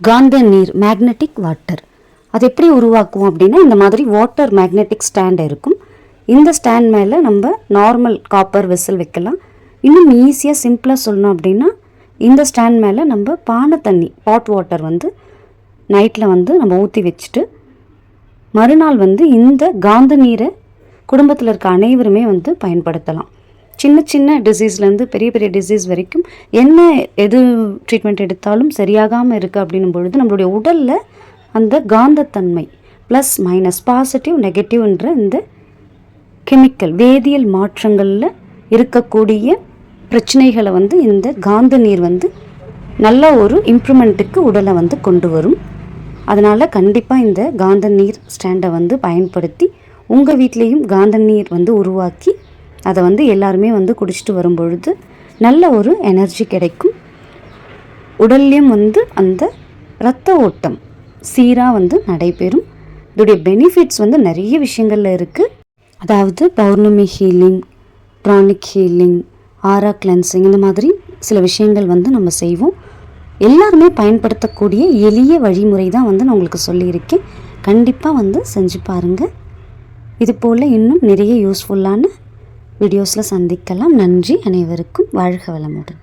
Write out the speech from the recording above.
காந்த நீர் magnetic water அது எப்படி உருவாக்குவோம் அப்படின்னா இந்த மாதிரி வாட்டர் மேக்னெட்டிக் ஸ்டாண்ட் இருக்கும். இந்த ஸ்டாண்ட் மேலே நம்ம நார்மல் காப்பர் வெசல் வைக்கலாம். இன்னும் ஈஸியாக சிம்பிளாக சொல்லணும் அப்படின்னா இந்த ஸ்டாண்ட் மேலே நம்ம பானை தண்ணி ஹாட் வாட்டர் வந்து நைட்டில் வந்து நம்ம ஊற்றி வச்சுட்டு மறுநாள் வந்து இந்த காந்த நீரை குடும்பத்தில் இருக்க அனைவருமே வந்து பயன்படுத்தலாம். சின்ன சின்ன டிசீஸ்லேருந்து பெரிய பெரிய டிசீஸ் வரைக்கும் என்ன எது ட்ரீட்மெண்ட் எடுத்தாலும் சரியாகாமல் இருக்குது அப்படின்னும் பொழுது நம்மளுடைய உடலில் அந்த காந்தத்தன்மை ப்ளஸ் மைனஸ் பாசிட்டிவ் நெகட்டிவ்ன்ற இந்த கெமிக்கல் வேதியியல் மாற்றங்களில் இருக்கக்கூடிய பிரச்சனைகளை வந்து இந்த காந்த நீர் வந்து நல்ல ஒரு இம்ப்ரூவ்மெண்ட்டுக்கு உடலை வந்து கொண்டு வரும். அதனால் கண்டிப்பாக இந்த காந்த நீர் ஸ்டாண்டை வந்து பயன்படுத்தி உங்கள் வீட்லேயும் காந்த நீர் வந்து உருவாக்கி அதை வந்து எல்லாருமே வந்து குடிச்சிட்டு வரும்பொழுது நல்ல ஒரு எனர்ஜி கிடைக்கும். உடல்லையும் வந்து அந்த இரத்த ஓட்டம் சீராக வந்து நடைபெறும். இதோடைய பெனிஃபிட்ஸ் வந்து நிறைய விஷயங்களில் இருக்குது அதாவது பௌர்ணமி ஹீலிங் ட்ரானிக் ஹீலிங் ஆரா கிளென்சிங் இந்த மாதிரி சில விஷயங்கள் வந்து நம்ம செய்வோம். எல்லாருமே பயன்படுத்தக்கூடிய எளிய வழிமுறை தான் வந்து நான் உங்களுக்கு சொல்லியிருக்கேன். கண்டிப்பாக வந்து செஞ்சு பாருங்கள் இது போல் இன்னும் நிறைய யூஸ்ஃபுல்லான வீடியோஸில் சந்திக்கலாம். நன்றி. அனைவருக்கும் வாழ்க வளமுடன்.